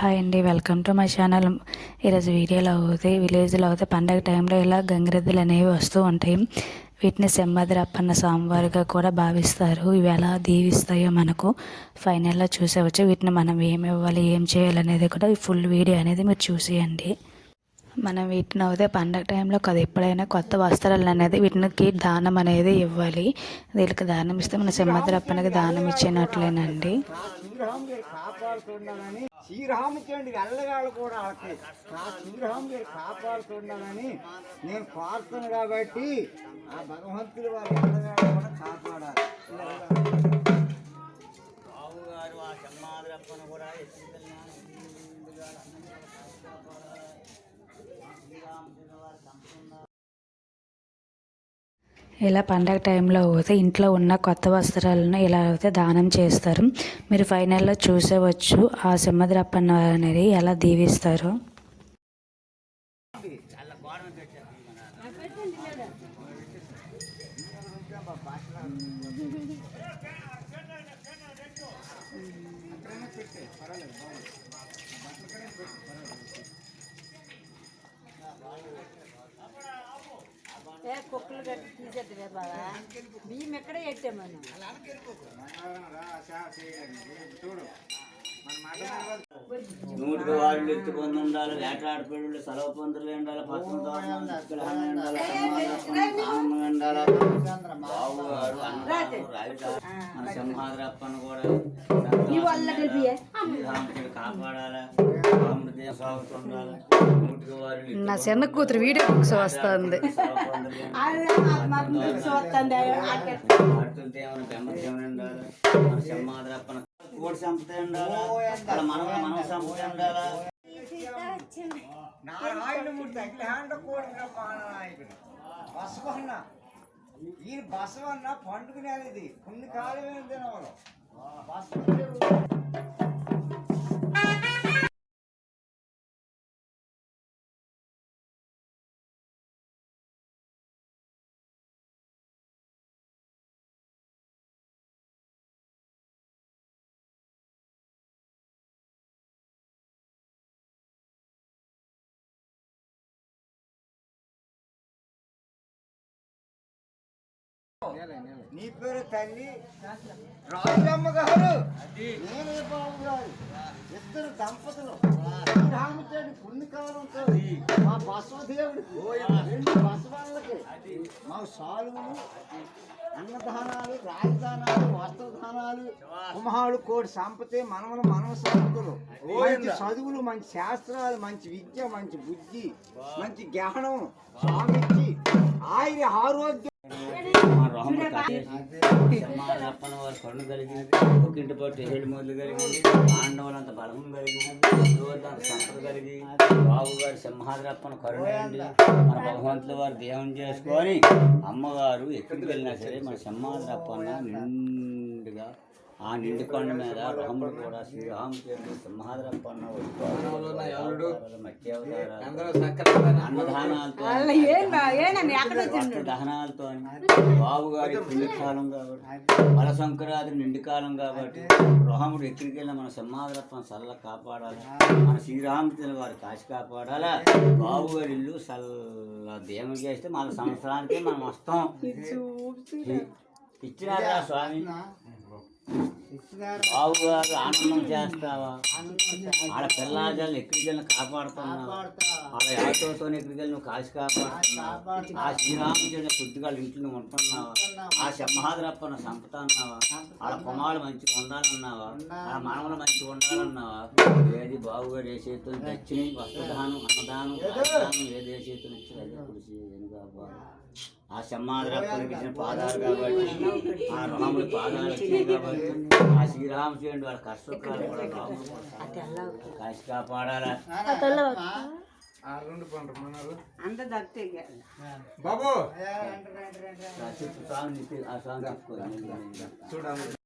Hi అండి. Welcome to my channel. ఈరోజు వీడియోలో అవుతాయి విలేజ్లో అవుతాయి పండగ టైంలో ఇలా గంగిరెద్దులు అనేవి వస్తూ ఉంటాయి. వీటిని సెమ్మదిరప్పన్న స్వామివారిగా కూడా భావిస్తారు. ఇవి ఎలా దీవిస్తాయో మనకు ఫైనల్లో చూసేవచ్చు. వీటిని మనం ఏమి ఇవ్వాలి ఏం చేయాలి అనేది కూడా ఈ ఫుల్ వీడియో అనేది మీరు చూసేయండి. మనం వీటిని అయితే పండగ టైంలో కదా ఎప్పుడైనా కొత్త వస్త్రాలు అనేది వీటికి దానం అనేది ఇవ్వాలి. వీళ్ళకి దానం ఇస్తే మన సింహద్రప్పనకి దానం ఇచ్చినట్లేనండి. శ్రీరామచంద్రుడి వెళ్ళగాళ్ళు కూడా వాళ్ళకి ఆ శ్రీరాముడు గారు కాపాడుతుండాలని నేను కోరుతాను కాబట్టి ఆ భగవంతుడు వారి వెళ్ళగాళ్ళు కూడా కాపాడాలి. బాబుగారు ఆ సమ్మాదరప్పను కూడా ఇలా పండగ టైంలో అయితే ఇంట్లో ఉన్న కొత్త వస్త్రాలను ఇలా అయితే దానం చేస్తారు. మీరు ఫైనల్లో చూసేవచ్చు ఆ సింహద్రప్పన్న అనేది ఎలా దీవిస్తారో. ఏ కుక్కలు కట్టి తీసేద్దువే బాగా బియ్యం ఎక్కడే పెట్టామను చూడు నూటికి వాళ్ళు ఎత్తుకొని ఉండాలి వేటాడు పెళ్ళి సెలవు పొందులు ఉండాలి పక్కన అన్నగారు మన సింహాద్రప్పను కూడా నా చిన్న కూతురు వీడియో బుక్స్ వస్తుంది. బసవన్న ఈ బసవన్న పండుకునేది కొన్ని కాలమే తినవాళ్ళు నీ పేరు తల్లి. రాజమ్మ గారు. నేనే బాబు గారు ఇద్దరు దంపతులు. శ్రీరామచంద్రుడి పుణ్యకాలంతో మా బసవదేవుడికి రెండు బసవాళ్ళకి మా సాలువులు అన్నదానాలు రాజదానాలు వస్త్రదానాలు కుమహాడు కోడి సంపతే మనములు మనవ సంపతులు మంచి చదువులు మంచి శాస్త్రాలు మంచి విద్య మంచి బుద్ధి మంచి జ్ఞానం స్వామిచ్చి ఆయన ఆరోగ్యం మా రాముడు సమానప్పన వారి కన్ను కలిగింది ఒక్కింటి పట్టు ఏడు మొదలు కలిగింది పాండవులంత బలం కలిగినది సంపద కలిగి బాబు గారి సింహాద్రప్పన కరుణయండి మన భగవంతుల వారు దేవం చేసుకొని అమ్మగారు ఎక్కడికి వెళ్ళినా సరే మన సింహాద్రప్పన నిండుగా ఆ నిండు కొండ మీద రాముడు కూడా శ్రీరామచంద్రుడు సింహాద్రప్పన్న వచ్చి దహనాలతో బాబు గారి పుణ్యకాలం కాబట్టి బల సంక్రాంతి నిండు కాలం కాబట్టి రాముడు ఎక్కడికి వెళ్ళిన మన సింహాద్రప్పని చల్ల కాపాడాలి. మన శ్రీరామచంద్ర వారి కాశి కాపాడాలా? బాబు గారి ఇల్లు చల్ల దేవం చేస్తే మన సంవత్సరానికి మనం వస్తాం. ఇచ్చినారా స్వామి. బాబు గారు ఆనందం చేస్తావా? ఆడ పిల్లాజల్ని ఎక్కడికి వెళ్ళి కాపాడుతున్నావా? ఆడ ఆటోతో ఎక్కడికెళ్ళి నువ్వు కాశీ కాపాడుతున్నావా? ఆ శ్రీరామచంద్ర కొద్దిగా ఇంట్లో నువ్వు ఉంటున్నావా? ఆ సింహాద్రప్పన సంపుతున్నావా ఆడ కుమారుడు మంచిగా ఉండాలన్నావా? ఆడ మనవలు మంచిగా ఉండాలన్నావా? ఏది బాబుగారు ఏ చేతులు తెచ్చి వస్త్రదానం అన్నదానం ఏది ఏ చేతులు ఇచ్చి అదే కుడిసి వెనుక బాబు. ఆ సింహాద్రప్పనికి ఇచ్చిన పాదాలు కాబట్టి ఆ రాముడి పాదాలు కాబట్టి ఆ శ్రీరామచంద్రుడు వాళ్ళ కష్టకాలు కూడా రాముడు కాశీ కాపాడాలా బాబు ఆ